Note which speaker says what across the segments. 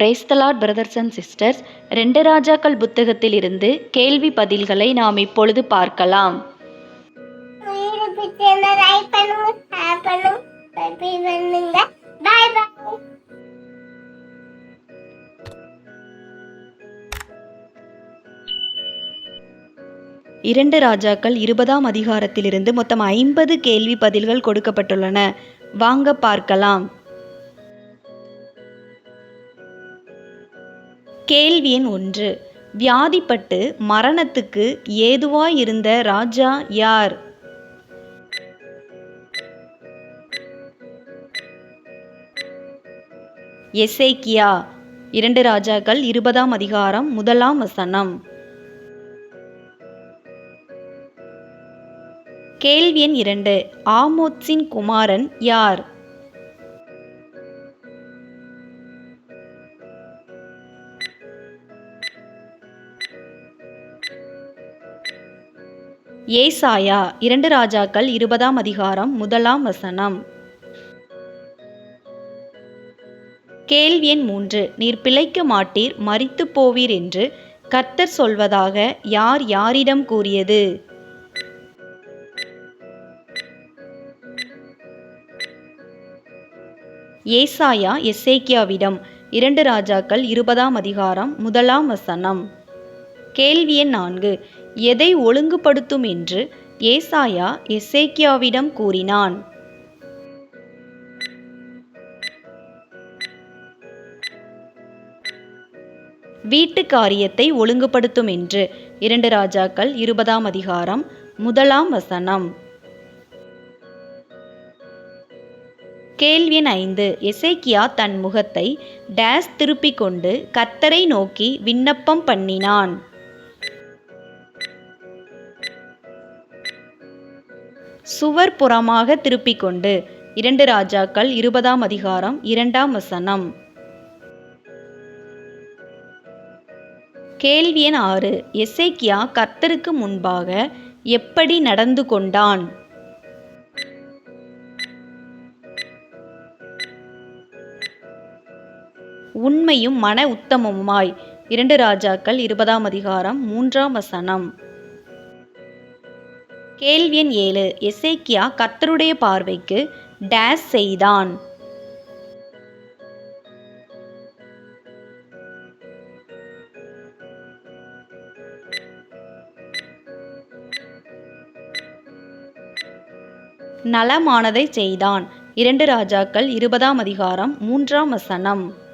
Speaker 1: Praise the Lord brothers and sisters ரெண்டு ராஜாக்கள் புத்தகத்தில் இருந்து கேள்வி பதில்களை நாம் இப்பொழுது பார்க்கலாம். இரண்டு ராஜாக்கள் இருபதாம் அதிகாரத்திலிருந்து மொத்தம் ஐம்பது கேள்வி பதில்கள் கொடுக்கப்பட்டுள்ளன. வாங்க பார்க்கலாம். கேள்வி எண் ஒன்று. வியாதிப்பட்டு மரணத்துக்கு ஏதுவாயிருந்த ராஜா யார்? எசேக்கியா. இரண்டு ராஜாக்கள் இருபதாம் அதிகாரம் முதலாம் வசனம். கேள்வி எண் இரண்டு. ஆமோத்ஸின் குமாரன் யார்? ஏசாயா இரண்டு ராஜாக்கள் இருபதாம் அதிகாரம் முதலாம் வசனம். கேள்வி எண் மூன்று. நீர் பிழைக்க மாட்டீர் மரித்துப் போவீர் என்று கர்த்தர் சொல்வதாக யார் யாரிடம் கூறியது? ஏசாயா எசேக்கியாவிடம் இரண்டு ராஜாக்கள் இருபதாம் அதிகாரம் முதலாம் வசனம். கேள்வி எண் நான்கு. எதை ஒழுங்குபடுத்தும் என்று ஏசாயா எசேக்கியாவிடம் கூறினான். வீட்டு காரியத்தை ஒழுங்குபடுத்தும் என்று இரண்டு ராஜாக்கள் இருபதாம் அதிகாரம் முதலாம் வசனம். கேள்வி ஐந்து. எசேக்கியா தன் முகத்தை டேஸ் திருப்பிக் கொண்டு கத்தரை நோக்கி விண்ணப்பம் பண்ணினான். சுவர் புறமாக திருப்பிக் கொண்டு இரண்டு ராஜாக்கள் இருபதாம் அதிகாரம் இரண்டாம் வசனம். கேள்வி எண் ஆறு. எசைக்கியா கர்த்தருக்கு முன்பாக எப்படி நடந்து கொண்டான்? உண்மையும் மன உத்தமமுமாய். இரண்டு ராஜாக்கள் இருபதாம் அதிகாரம் மூன்றாம் வசனம். கேள்வி எண் ஏழு. எசேக்கியா கர்த்தருடைய பார்வைக்கு டேஸ் செய்தான். நலமானதை செய்தான். இரண்டு ராஜாக்கள் இருபதாம் அதிகாரம் மூன்றாம் வசனம்.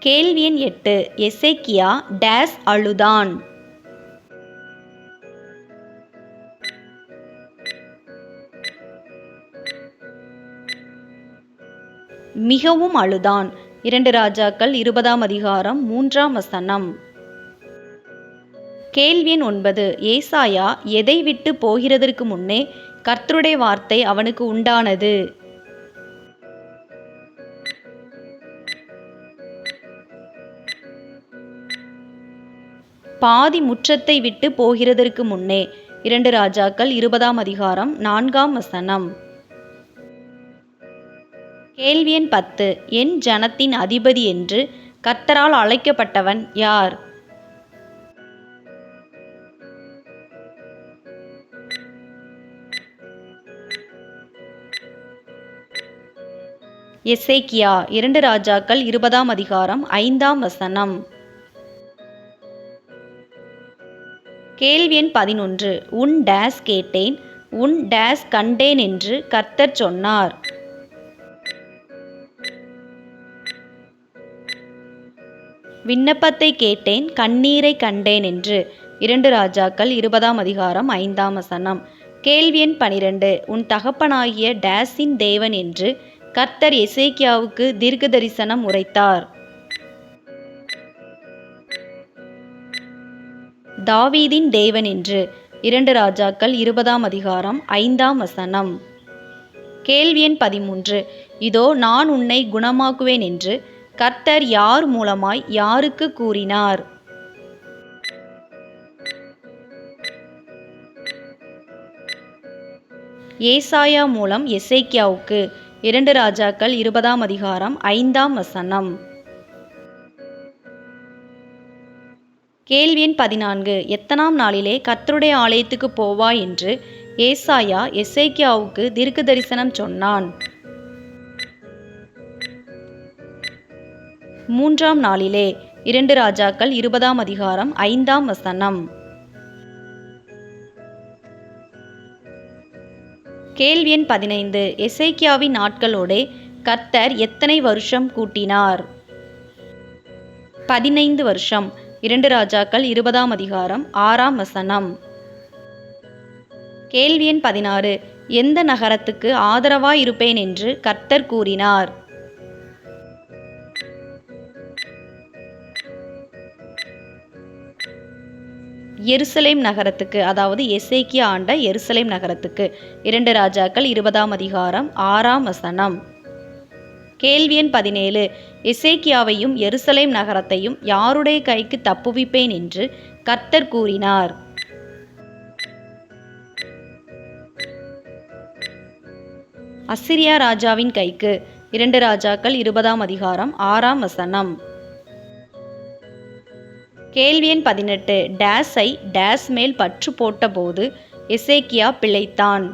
Speaker 1: கேள்வி எண் எட்டு. எசேக்கியா டேஸ் அழுதான். மிகவும் அழுதான். இரண்டு ராஜாக்கள் இருபதாம் அதிகாரம் மூன்றாம் வசனம். கேள்வி எண் ஒன்பது. ஏசாயா எதை விட்டு போகிறதற்கு முன்னே கர்த்தருடைய வார்த்தை அவனுக்கு உண்டானது. பாதி முற்றத்தை விட்டு போகிறதற்கு முன்னே இரண்டு ராஜாக்கள் இருபதாம் அதிகாரம் நான்காம் வசனம். கேள்வி எண் பத்து. என் ஜனத்தின் அதிபதி என்று கர்த்தரால் அழைக்கப்பட்டவன் யார்? எசேக்கியா இரண்டு ராஜாக்கள் இருபதாம் அதிகாரம் ஐந்தாம் வசனம். கேள்வி எண் பதினொன்று. உன் டேஸ் கேட்டேன் உன் டேஸ் கண்டேன் என்று கர்த்தர் சொன்னார். விண்ணப்பத்தை கேட்டேன் கண்ணீரை கண்டேன் என்று. இரண்டு ராஜாக்கள் இருபதாம் அதிகாரம் ஐந்தாம் வசனம். கேள்வி எண் பனிரெண்டு. உன் தகப்பனாகிய டேஸின் தேவன் என்று கர்த்தர் எசேக்கியாவுக்கு தீர்க்க தரிசனம் உரைத்தார். தாவீதின் தேவன் என்று. இரண்டு ராஜாக்கள் இருபதாம் அதிகாரம் ஐந்தாம் வசனம். கேள்வி எண் பதிமூன்று. இதோ நான் உன்னை குணமாக்குவேன் என்று கர்த்தர் யார் மூலமாய் யாருக்கு கூறினார்? ஏசாயா மூலம் எசேக்கியாவுக்கு இரண்டு ராஜாக்கள் இருபதாம் அதிகாரம் ஐந்தாம் வசனம். கேள்வி எண் பதினான்கு. எத்தனாம் நாளிலே கர்த்தருடைய ஆலயத்துக்கு போவா என்று ஏசாயா எசேக்கியாவுக்கு தீர்க்க தரிசனம் சொன்னான். மூன்றாம் நாளிலே இரண்டு ராஜாக்கள் இருபதாம் அதிகாரம் ஐந்தாம் வசனம். கேள்வி எண் பதினைந்து. எசேக்கியாவின் நாட்களோடே கர்த்தர் எத்தனை வருஷம் கூட்டினார்? பதினைந்து வருஷம். இரண்டு ராஜாக்கள் இருபதாம் அதிகாரம் ஆறாம் வசனம். கேள்வி எண் பதினாறு. எந்த நகரத்துக்கு ஆதரவாயிருப்பேன் என்று கர்த்தர் கூறினார். எருசலேம் நகரத்துக்கு அதாவது எசேக்கியா ஆண்ட எருசலேம் நகரத்துக்கு இரண்டு ராஜாக்கள் இருபதாம் அதிகாரம் ஆறாம் வசனம். கேள்வி எண் பதினேழு. இசைக்கியாவையும் எருசலேம் நகரத்தையும் யாருடைய கைக்கு தப்புவிப்பேன் என்று கர்த்தர் கூறினார். அசிரியா ராஜாவின் கைக்கு இரண்டு ராஜாக்கள் இருபதாம் அதிகாரம் ஆறாம் வசனம். கேள்வி எண் பதினெட்டு. டேஸை டேஸ் மேல் பற்று போட்டபோது எசேக்கியா பிழைத்தான்.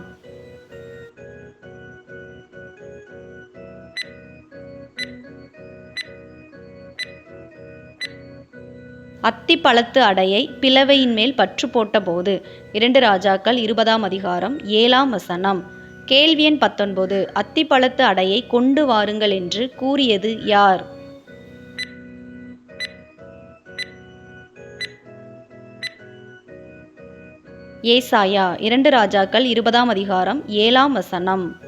Speaker 1: அத்திப்பழத்து அடையை பிளவையின் மேல் பற்று போட்டபோது இரண்டு ராஜாக்கள் இருபதாம் அதிகாரம் ஏழாம் வசனம். கேள்வி எண் பத்தொன்பது அத்திப்பழத்து அடையை கொண்டு வாருங்கள் என்று கூறியது யார்? ஏசாயா இரண்டு ராஜாக்கள் இருபதாம் அதிகாரம் ஏழாம் வசனம்.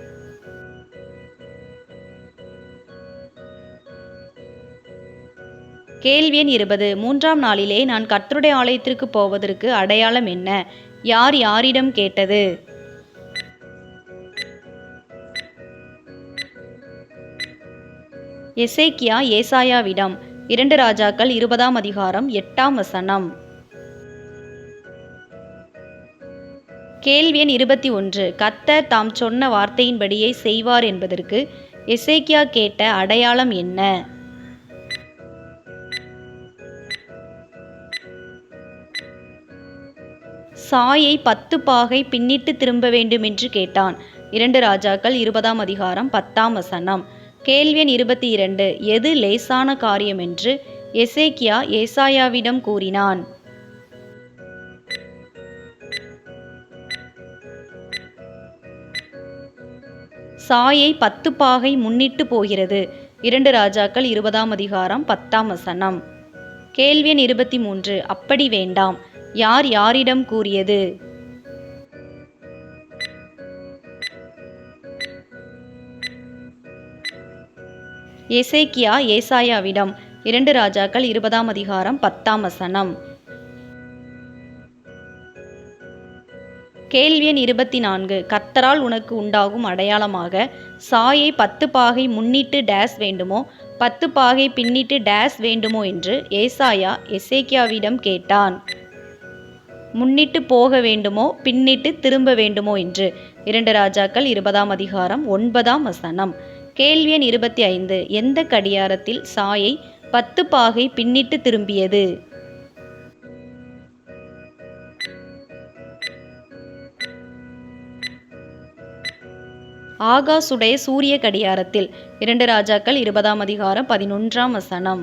Speaker 1: கேள்வி எண் இருபது. மூன்றாம் நாளிலே நான் கர்த்தருடைய ஆலயத்திற்கு போவதற்கு அடையாளம் என்ன? யார் யாரிடம் கேட்டது? எசேக்கியா ஏசாயாவிடம். இரண்டு ராஜாக்கள் இருபதாம் அதிகாரம் எட்டாம் வசனம். கேள்வி எண் இருபத்தி ஒன்று. கத்தர் தாம் சொன்ன வார்த்தையின்படியே செய்வார் என்பதற்கு எசேக்கியா கேட்ட அடையாளம் என்ன? சாயை பத்து பாகை பின்னிட்டு திரும்ப வேண்டும் என்று கேட்டான். இரண்டு ராஜாக்கள் இருபதாம் அதிகாரம் பத்தாம் வசனம். கேள்வி எண் இருபத்தி இரண்டு. எது லேசான காரியம் என்று? எசேக்கியா ஏசாயாவிடம் கூறினான். சாயை பத்து பாகை முன்னிட்டு போகிறது. இரண்டு ராஜாக்கள் இருபதாம் அதிகாரம் பத்தாம் வசனம். கேள்வி எண் இருபத்தி மூன்று. அப்படி வேண்டாம். யார் யாரிடம் கூறியது? எசேக்கியா ஏசாயாவிடம் இரண்டு ராஜாக்கள் இருபதாம் அதிகாரம் பத்தாம் வசனம். கேள்வி எண் இருபத்தி நான்கு கர்த்தரால் உனக்கு உண்டாகும் அடையாளமாக சாயை பத்து பாகை முன்னிட்டு டேஸ் வேண்டுமோ பத்து பாகை பின்னிட்டு டேஸ் வேண்டுமோ என்று ஏசாயா எசேக்கியாவிடம் கேட்டான். முன்னிட்டு போக வேண்டுமோ பின்னிட்டு திரும்ப வேண்டுமோ என்று. இரண்டு ராஜாக்கள் இருபதாம் அதிகாரம் ஒன்பதாம் வசனம். கேள்வி எண் இருபத்தி ஐந்து எந்த கடியாரத்தில் சாயை பத்து பாகை பின்னிட்டு திரும்பியது? ஆகாசுடைய சூரிய கடியாரத்தில் இரண்டு ராஜாக்கள் இருபதாம் அதிகாரம் பதினொன்றாம் வசனம்.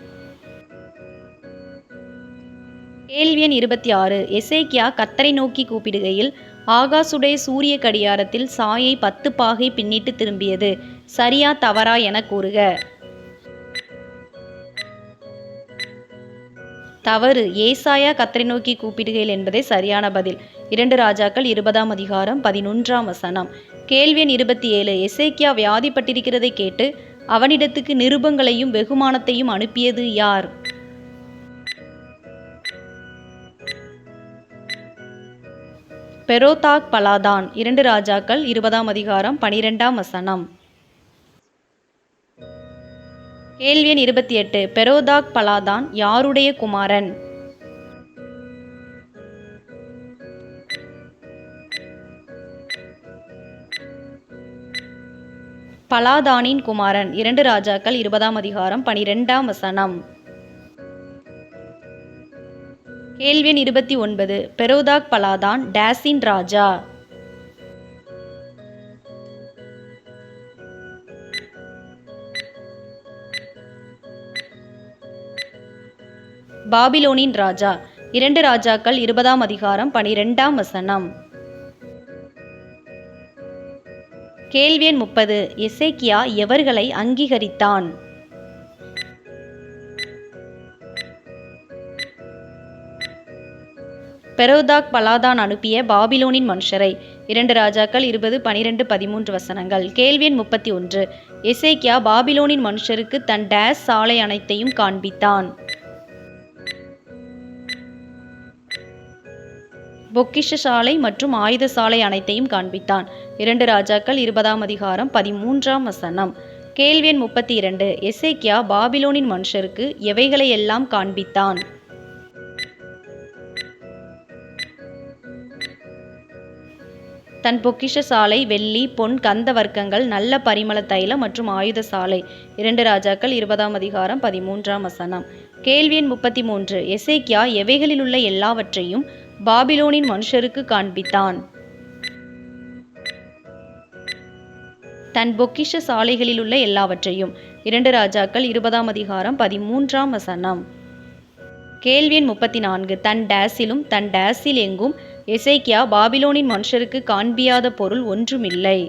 Speaker 1: கேள்வி எண் இருபத்தி ஆறு எசேக்கியா கத்தரை நோக்கி கூப்பிடுகையில் ஆகாசுடைய சூரிய கடியாரத்தில் சாயை பத்து பாகை பின்னிட்டு திரும்பியது. சரியா தவறா என கூறுக. தவறு. ஏசாயா கத்தரை நோக்கி கூப்பிடுகையில் என்பதே சரியான பதில். இரண்டு ராஜாக்கள் இருபதாம் அதிகாரம் பதினொன்றாம் வசனம். கேள்வி எண் இருபத்தி ஏழு எசேக்கியா வியாதிப்பட்டிருக்கிறதை கேட்டு அவனிடத்துக்கு நிருபங்களையும் வெகுமானத்தையும் அனுப்பியது யார்? பெரோதாக் பலாதான். இரண்டு ராஜாக்கள் இருபதாம் அதிகாரம் பனிரெண்டாம் வசனம். கேள்வி எண் இருபத்தி எட்டு. பெரோதாக் பலாதான் யாருடைய குமாரன்? பலாதானின் குமாரன். இரண்டு ராஜாக்கள் இருபதாம் அதிகாரம் பனிரெண்டாம் வசனம். கேள்வி எண் இருபத்தி ஒன்பது பெரோதாக் பலாதான் டேசின் ராஜா. பாபிலோனின் ராஜா இரண்டு ராஜாக்கள் இருபதாம் அதிகாரம் பனிரெண்டாம் வசனம். கேள்வி எண் முப்பது எசேக்கியா எவர்களை அங்கீகரித்தான்? பெரோதாக் பலாதான் அனுப்பிய பாபிலோனின் மனுஷரை. இரண்டு ராஜாக்கள் இருபது பனிரெண்டு பதிமூன்று வசனங்கள். கேள்வியன் முப்பத்தி ஒன்று. எசேக்கியா பாபிலோனின் மனுஷருக்கு தன் டேஸ் சாலை அனைத்தையும் காண்பித்தான். பொக்கிஷ சாலை மற்றும் ஆயுத சாலை அனைத்தையும் காண்பித்தான். இரண்டு ராஜாக்கள் இருபதாம் அதிகாரம் பதிமூன்றாம் வசனம். கேள்வியன் முப்பத்தி இரண்டு. எசேக்கியா பாபிலோனின் மனுஷருக்கு எவைகளை எல்லாம் காண்பித்தான்? தன் பொக்கிஷ சாலை வெள்ளி பொன் கந்த வர்க்கங்கள் நல்ல பரிமள தைலம் மற்றும் ஆயுத சாலை. இரண்டு ராஜாக்கள் இருபதாம் அதிகாரம் பதிமூன்றாம் வசனம். கேள்வி எண் முப்பத்தி மூன்று எசேக்கியா எவைகளிலுள்ள எல்லாவற்றையும் பாபிலோனின் மனுஷருக்கு காண்பித்தான். தன் பொக்கிஷ சாலைகளிலுள்ள எல்லாவற்றையும். இரண்டு ராஜாக்கள் இருபதாம் அதிகாரம் பதிமூன்றாம் வசனம். கேள்வி எண் முப்பத்தி நான்கு தன் டேஸிலும் தன் டேஸில் எங்கும் எசைக்கியா பாபிலோனின் மனுஷருக்கு காண்பியாத பொருள் ஒன்றுமில்லை.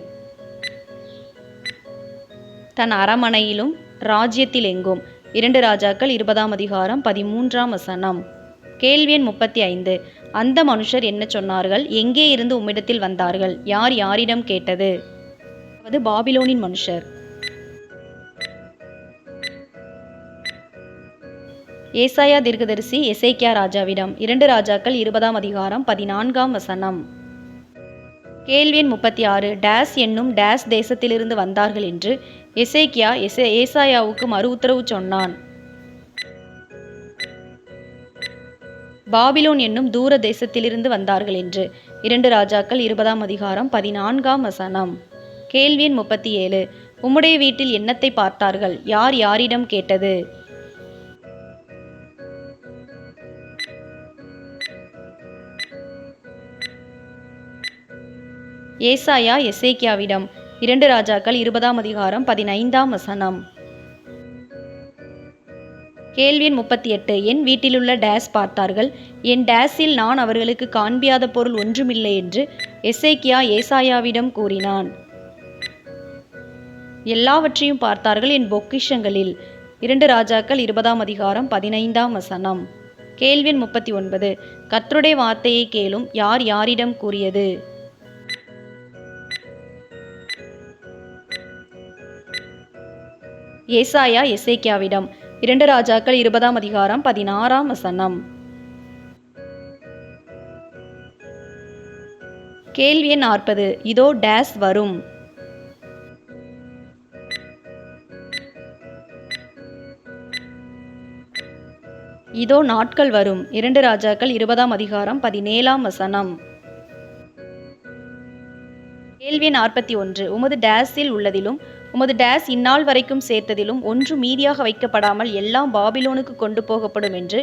Speaker 1: தன் அரமனையிலும் ராஜ்யத்தில் எங்கும் இரண்டு ராஜாக்கள் இருபதாம் அதிகாரம் பதிமூன்றாம் வசனம். கேள்வி எண் முப்பத்தி ஐந்து அந்த மனுஷர் என்ன சொன்னார்கள்? எங்கே இருந்து உம்மிடத்தில் வந்தார்கள்? யார் யாரிடம் கேட்டது? அதாவது பாபிலோனின் மனுஷர். ஏசாயா தீர்க்கதரிசி எசேக்கியா ராஜாவிடம் இரண்டு ராஜாக்கள் இருபதாம் அதிகாரம் பதினான்காம் வசனம். கேள்வி எண் முப்பத்தி ஆறு டேஸ் என்னும் டேஸ் தேசத்திலிருந்து வந்தார்கள் என்று எசேக்கியா எசே ஏசாயாவுக்கு மறு உத்தரவு சொன்னான். பாபிலோன் என்னும் தூர தேசத்திலிருந்து வந்தார்கள் என்று இரண்டு ராஜாக்கள் இருபதாம் அதிகாரம் பதினான்காம் வசனம். கேள்வி எண் முப்பத்தி ஏழு உம்முடைய வீட்டில் என்னத்தை பார்த்தார்கள்? யார் யாரிடம் கேட்டது? ஏசாயா எசேக்கியாவிடம். இரண்டு ராஜாக்கள் இருபதாம் அதிகாரம் பதினைந்தாம் வசனம். கேள்வி முப்பத்தி எட்டு. என் வீட்டிலுள்ள டேஸ் பார்த்தார்கள். என் டேஸில் நான் அவர்களுக்கு காண்பியாத பொருள் ஒன்றுமில்லை என்று எசேக்கியா ஏசாயாவிடம் கூறினான். எல்லாவற்றையும் பார்த்தார்கள் என் பொக்கிஷங்களில். இரண்டு ராஜாக்கள் இருபதாம் அதிகாரம் பதினைந்தாம் வசனம். கேள்வி முப்பத்தி ஒன்பது. கத்ருடைய வார்த்தையை கேளும் யார் யாரிடம் கூறியது? ஏசாயா எசேக்கியாவிடம். இரண்டு ராஜாக்கள் இருபதாம் அதிகாரம் பதினாறாம் வசனம். கேள்வி எண் நாற்பது. இதோ டேஸ் வரும். இதோ நாட்கள் வரும். இரண்டு ராஜாக்கள் இருபதாம் அதிகாரம் பதினேழாம் வசனம். கேள்வி நாற்பத்தி ஒன்று உமது டேஸில் உள்ளதிலும் உமது டேஸ் இந்நாள் வரைக்கும் சேர்த்ததிலும் ஒன்று மீதியாக வைக்கப்படாமல் எல்லாம் பாபிலோனுக்கு கொண்டு போகப்படும் என்று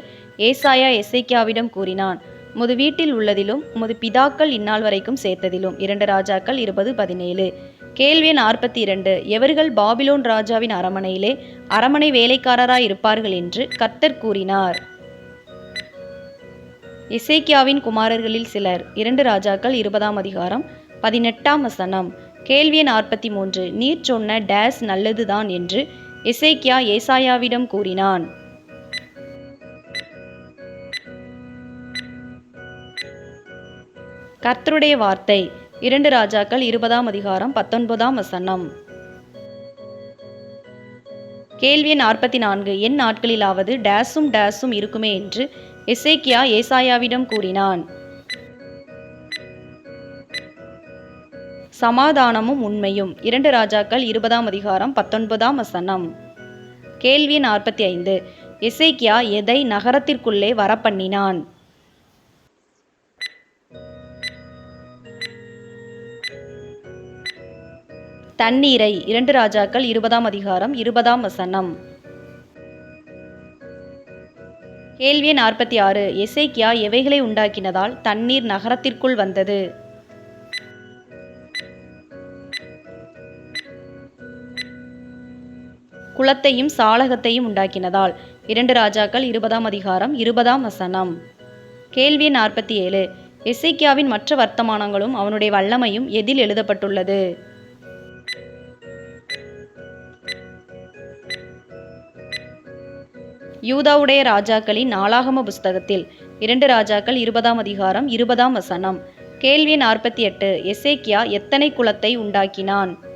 Speaker 1: ஏசாயா எசேக்கியாவிடம் கூறினான். உமது வீட்டில் உள்ளதிலும் உமது பிதாக்கள் இந்நாள் வரைக்கும் சேர்த்ததிலும். இரண்டு ராஜாக்கள் இருபது பதினேழு. கேள்வி நாற்பத்தி இரண்டு எவர்கள் பாபிலோன் ராஜாவின் அரமனையிலே அரமனை வேலைக்காரராய் இருப்பார்கள் என்று கர்த்தர் கூறினார். எசேக்கியாவின் குமாரர்களில் சிலர் இரண்டு ராஜாக்கள் இருபதாம் அதிகாரம் பதினெட்டாம் வசனம். கேள்வி நாற்பத்தி மூன்று நீர் சொன்ன டேஸ் நல்லதுதான் என்று இசைக்கியா ஏசாயாவிடம் கூறினான். கர்த்தருடைய வார்த்தை. இரண்டு ராஜாக்கள் இருபதாம் அதிகாரம் பத்தொன்பதாம் வசனம். கேள்வி நாற்பத்தி நான்கு என் நாட்களிலாவது டேஸும் டேஸும் இருக்குமே என்று எசேக்கியா ஏசாயாவிடம் கூறினான். சமாதானமும் உண்மையும். இரண்டு ராஜாக்கள் இருபதாம் அதிகாரம் பத்தொன்பதாம் வசனம். கேள்வி நாற்பத்தி ஐந்து எசேக்கியா எதை நகரத்திற்குள்ளே வரப்பண்ணினான்? தண்ணீரை. இரண்டு ராஜாக்கள் இருபதாம் அதிகாரம் இருபதாம் வசனம். கேள்வி நாற்பத்தி ஆறு. எசேக்கியா எவைகளை உண்டாக்கினதால் தண்ணீர் நகரத்திற்குள் வந்தது? குளத்தையும் சாளகத்தையும் உண்டாக்கினதால். இரண்டு ராஜாக்கள் இருபதாம் அதிகாரம் இருபதாம் வசனம். கேள்வி நாற்பத்தி ஏழு எசைக்கியாவின் மற்ற வர்த்தமானங்களும் அவனுடைய வல்லமையும் எதில் எழுதப்பட்டுள்ளது? யூதாவுடைய ராஜாக்களின் நாளாகம புஸ்தகத்தில். இரண்டு ராஜாக்கள் இருபதாம் அதிகாரம் இருபதாம் வசனம். கேள்வி நாற்பத்தி எட்டு எசேக்கியா எத்தனை குலத்தை உண்டாக்கினான்?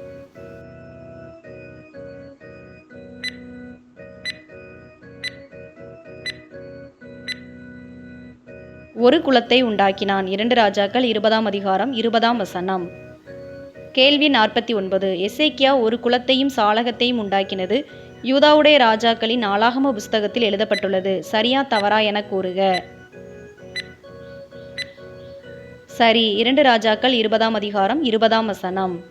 Speaker 1: ஒரு குலத்தை உண்டாக்கினான். இரண்டு ராஜாக்கள் இருபதாம் அதிகாரம் இருபதாம் வசனம். கேள்வி நாற்பத்தி ஒன்பது. எசேக்கியா ஒரு குலத்தையும் சாளகத்தையும் உண்டாக்கினது. யூதாவுடைய ராஜாக்களின் நாளாகம புஸ்தகத்தில் எழுதப்பட்டுள்ளது. சரியா தவறா என கூறுக. சரி இரண்டு ராஜாக்கள் இருபதாம் அதிகாரம் இருபதாம் வசனம்.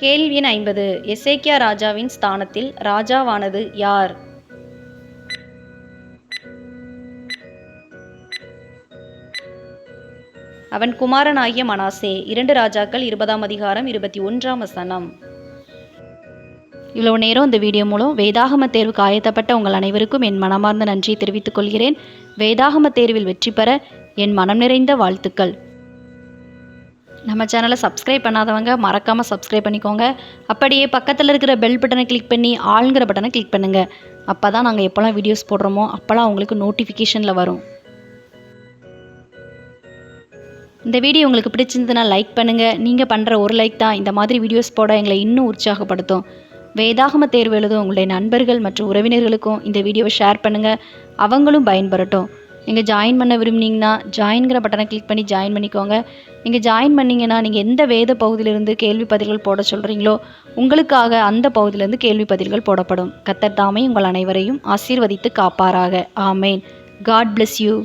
Speaker 1: கேள்வியின் ஐம்பது. எசேக்கியா ராஜாவின் ஸ்தானத்தில் ராஜாவானது யார்? அவன் குமாரனாகிய மனாசே இரண்டு ராஜாக்கள் இருபதாம் அதிகாரம் இருபத்தி ஒன்றாம் வசனம். இவ்வளோ நேரம் இந்த வீடியோ மூலம் வேதாகம தேர்வுக்கு ஆயத்தப்பட்ட உங்கள் அனைவருக்கும் என் மனமார்ந்த நன்றியை தெரிவித்துக் கொள்கிறேன். வேதாகம தேர்வில் வெற்றி பெற என் மனம் நிறைந்த வாழ்த்துக்கள். நம்ம சேனலை சப்ஸ்கிரைப் பண்ணாதவங்க மறக்காமல் சப்ஸ்கிரைப் பண்ணிக்கோங்க. அப்படியே பக்கத்தில் இருக்கிற பெல் பட்டனை கிளிக் பண்ணி ஆளுங்கிற பட்டனை கிளிக் பண்ணுங்கள் அப்போ தான் நாங்கள் எப்போல்லாம் வீடியோஸ் போடுறோமோ அப்போல்லாம் உங்களுக்கு நோட்டிஃபிகேஷனில் வரும். இந்த வீடியோ உங்களுக்கு பிடிச்சிருந்ததுன்னா லைக் பண்ணுங்கள் நீங்கள் பண்ணுற ஒரு லைக் தான் இந்த மாதிரி வீடியோஸ் போட எங்களை இன்னும் உற்சாகப்படுத்தும். வேதாகம தேர்வு எழுதும் உங்களுடைய நண்பர்கள் மற்றும் உறவினர்களுக்கும் இந்த வீடியோவை ஷேர் பண்ணுங்கள் அவங்களும் பயன்பெறட்டும். நீங்கள் ஜாயின் பண்ண விரும்புனீங்கன்னா ஜாயின்கிற பட்டனை கிளிக் பண்ணி ஜாயின் பண்ணிக்கோங்க. நீங்கள் ஜாயின் பண்ணீங்கன்னா நீங்கள் எந்த வேத பகுதியிலிருந்து கேள்வி பதில்கள் போட சொல்கிறீங்களோ உங்களுக்காக அந்த பகுதியிலிருந்து கேள்வி பதில்கள் போடப்படும். கத்தர் தாமே உங்கள் அனைவரையும் ஆசீர்வதித்து காப்பாராக. ஆமேன். God bless you